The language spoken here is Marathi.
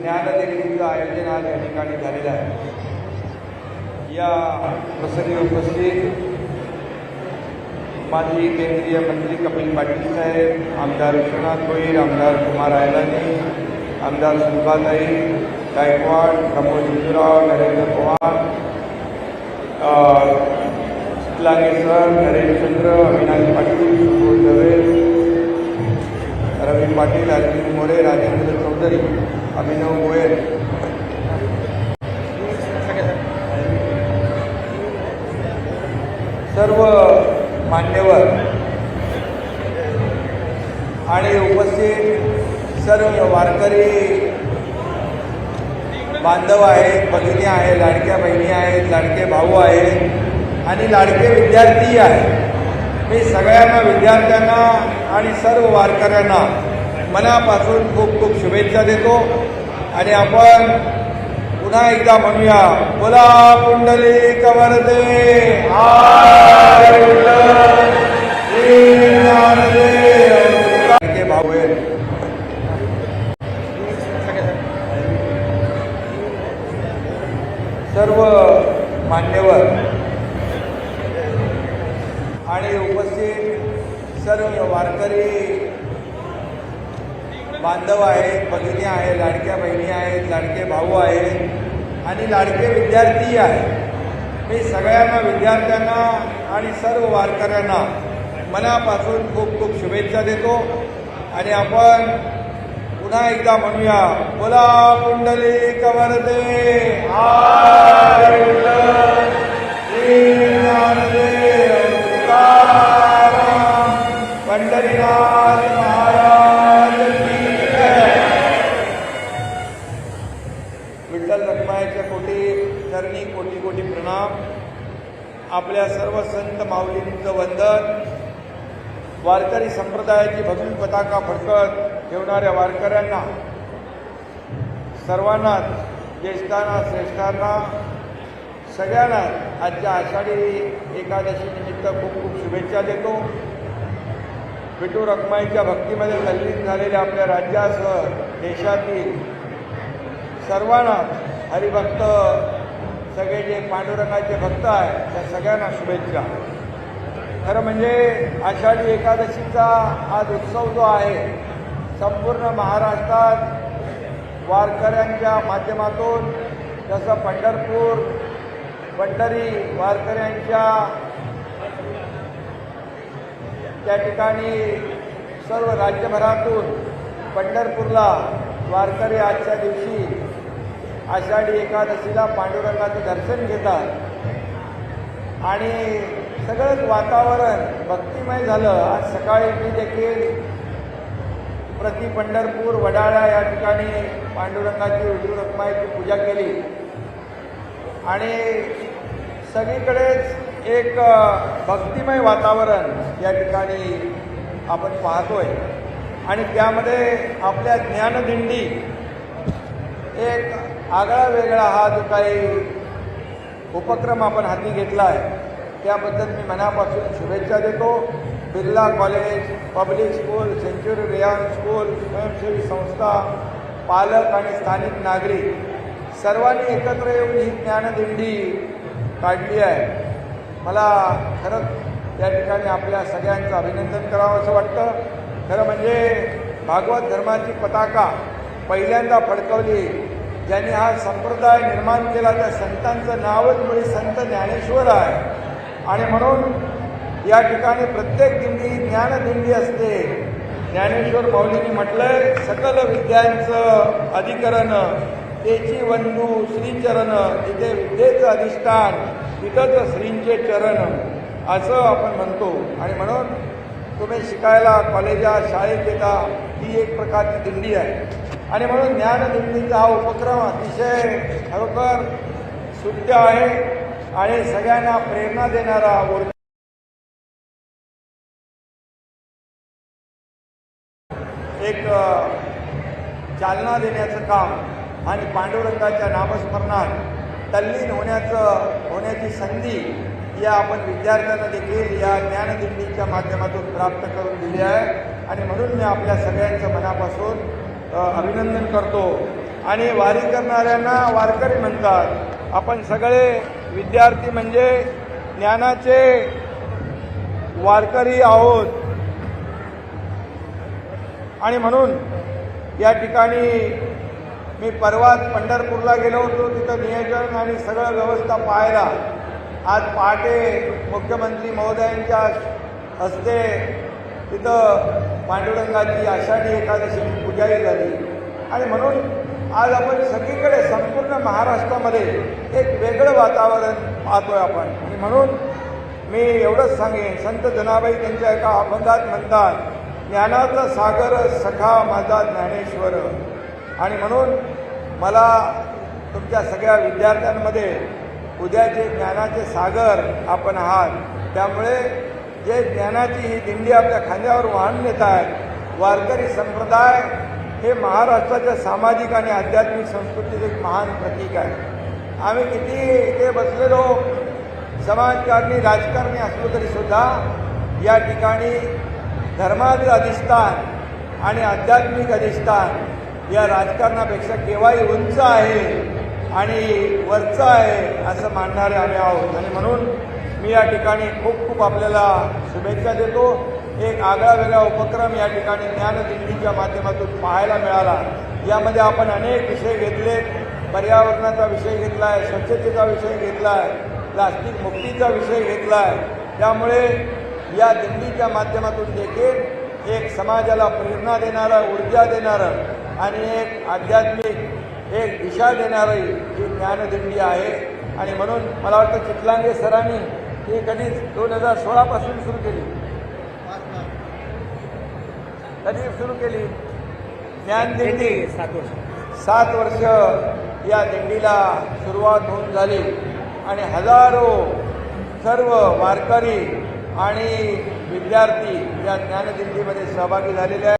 ज्ञानदिंडीचं आयोजन आज या ठिकाणी या प्रसंगी उपस्थित माजी केंद्रीय मंत्री कपिल पाटील साहेब, आमदार विश्वनाथ भोईर आमदार कुमार आयलानी, आमदार सुभाताई गायकवाड, प्रमोद हिंदूराव नरेंद्र पवार लागे सर नरेंद्रचंद्र अविनाश पाटील सुबोध पाटील अर्जुन मोरे राजेंद्र चौधरी अभिनव गोयल सर्व मान्यवर आणि उपस्थित सर्व वारकरी बांधव आहेत भगिनी आहेत लाडक्या बहिणी आहेत लाडके भाऊ आहेत आणि लाडके विद्यार्थी आहेत. मी सगळ्यांना विद्यार्थ्यांना आणि सर्व वारकऱ्यांना मनापासून खूप खूप शुभेच्छा देतो. आणि आपण पुन्हा एकदा म्हणूया बोला पुंडली कवरदे आ वारकरी बांधव आहेत भगिनी आहेत लाडक्या बहिणी आहेत लाडके भाऊ आहेत आणि लाडके विद्यार्थी आहेत. मी सगळ्यांना विद्यार्थ्यांना आणि सर्व वारकऱ्यांना मनापासून खूप खूप शुभेच्छा देतो. आणि आपण पुन्हा एकदा म्हणूया बोला पुंडली कवरदे हा विठ्ठल रखमायाच्या कोटी चरणी कोटी कोटी प्रणाम. आपल्या सर्व संत माऊलींचं वंदन. वारकरी संप्रदायाची भगवी पताका फडकत ठेवणाऱ्या वारकऱ्यांना सर्वांनाच ज्येष्ठांना श्रेष्ठांना सगळ्यांना आजच्या आषाढी एकादशी निमित्त खूप खूप शुभेच्छा देतो. विठू रखमाईच्या भक्तीमध्ये तल्लीन झालेल्या आपल्या राज्यासह देशातील सर्वांना हरिभक्त सगळे जे पांडुरंगाचे भक्त आहेत त्या सगळ्यांना शुभेच्छा. खरं म्हणजे आषाढी एकादशीचा आज उत्सव जो आहे संपूर्ण महाराष्ट्रात वारकऱ्यांच्या माध्यमातून जसं पंढरपूर पंढरी वारकऱ्यांच्या त्या ठिकाणी सर्व राज्यभरातून पंढरपूरला वारकरी आजच्या दिवशी आषाढी एकादशीला पांडुरंगाचं दर्शन घेतात. आणि सगळंच वातावरण भक्तिमय झालं. आज सकाळी मी देखील प्रति पंढरपूर वडाळा या ठिकाणी पांडुरंगाची विठू रखमाईची पूजा केली. आणि सगळीकडेच एक भक्तिमय वातावरण या ठिकाणी आपण पाहतोय. आणि त्यामध्ये आपल्या ज्ञानदिंडी एक आगळा वेगळा हा जो काही उपक्रम आपण हाती घेतला आहे त्याबद्दल मी मनापासून शुभेच्छा देतो. Birla college public school Century Ryan school स्वयंसेवी संस्था पालक आणि स्थानिक नागरिक सर्वांनी एकत्र येऊन ही ज्ञानदिंडी काढली आहे. मला खरंच त्या ठिकाणी आपल्या सगळ्यांचं अभिनंदन करावं असं वाटतं. खरं म्हणजे भागवत धर्माची पताका पहिल्यांदा फडकवली ज्यांनी हा संप्रदाय निर्माण केला त्या संतांचं नावच म्हणजे संत ज्ञानेश्वर आहे. आणि म्हणून या ठिकाणी प्रत्येक दिंडी ज्ञानदिंडी असते. ज्ञानेश्वर माऊलींनी म्हटलंय सकल विद्यांचं अधिकरण तेची वंदू श्रीचरण तिथे विद्येचं अधिष्ठान तिथंच श्रींचे चरण असं आपण म्हणतो. आणि म्हणून तुम्ही शिकायला कॉलेजात शाळेत येता ही एक प्रकारची दिंडी आहे. आणि म्हणून ज्ञानदिंडीचा हा उपक्रम अतिशय खरोखर शुद्ध आहे आणि सगळ्यांना प्रेरणा देणारा ऊर्जा एक चालना देण्याचं काम आणि पांडुरंगाच्या नामस्मरणात तल्लीन होण्याचं होण्याची संधी या आपण विद्यार्थ्यांना देखील या ज्ञानदिंडीच्या माध्यमातून प्राप्त करून दिली आहे. आणि म्हणून मी आपल्या सगळ्यांचं मनापासून अभिनंदन करतो. आणि वारी करणाऱ्यांना वारकरी म्हणतात. आपण सगळे विद्यार्थी म्हणजे ज्ञानाचे वारकरी आहोत. आणि म्हणून या ठिकाणी मी परवाच पंढरपूरला गेलो होतो. तिथं नियोजन आणि सगळं व्यवस्था पाहायला. आज पहाटे मुख्यमंत्री महोदयांच्या हस्ते तिथं पांडुरंगाची आषाढी एकादशीची पूजाही झाली. आणि म्हणून आज आपण सगळीकडे संपूर्ण महाराष्ट्रामध्ये एक वेगळं वातावरण पाहतोय आपण. आणि म्हणून मी एवढंच सांगेन संत जनाबाई त्यांच्या एका अभंगात म्हणतात ज्ञानाचा सागर सखा माझा ज्ञानेश्वर. आणि म्हणून मला तुमच्या सगळ्या विद्यार्थ्यांमध्ये उद्याचे ज्ञानाचे सागर आपण आहात. त्यामुळे जे ज्ञानाची ही दिंडी आपल्या खांद्यावर वाहन नेत आहेत वारकरी संप्रदाय हे महाराष्ट्राच्या सामाजिक आणि आध्यात्मिक संस्कृतीचे एक महान प्रतीक आहे. आम्ही किती इथे बसलेलो समाजकारणी राजकारणी असलो तरी सुद्धा या ठिकाणी धर्माचं अधिष्ठान आणि आध्यात्मिक अधिष्ठान या राजकारणापेक्षा केव्हाही उंच आहे आणि वरचं आहे असं मानणारे आम्ही आहोत. आणि म्हणून मी या ठिकाणी खूप खूप आपल्याला शुभेच्छा देतो. एक आगळा वेगळा उपक्रम या ठिकाणी ज्ञानदिंडीच्या माध्यमातून पाहायला मिळाला. यामध्ये आपण अनेक विषय घेतले. पर्यावरणाचा विषय घेतला आहे स्वच्छतेचा विषय घेतला आहे प्लास्टिक मुक्तीचा विषय घेतला आहे त्यामुळे या दिंडीच्या माध्यमातून देखील एक समाजाला प्रेरणा देणारं ऊर्जा देणारं आणि एक आध्यात्मिक एक दिशा देणारी ही ज्ञानदिंडी आहे. आणि म्हणून मला वाटतं चितलांगे सरांनी ही कधी दोन हजार सोळापासून सुरू केली. कधी सुरू केली? ज्ञानदिंडी सात वर्ष. सात वर्ष या दिंडीला सुरुवात होऊन झाली. आणि हजारो सर्व वारकरी आणि विद्यार्थी या ज्ञानदिंडीमध्ये सहभागी झालेले आहेत.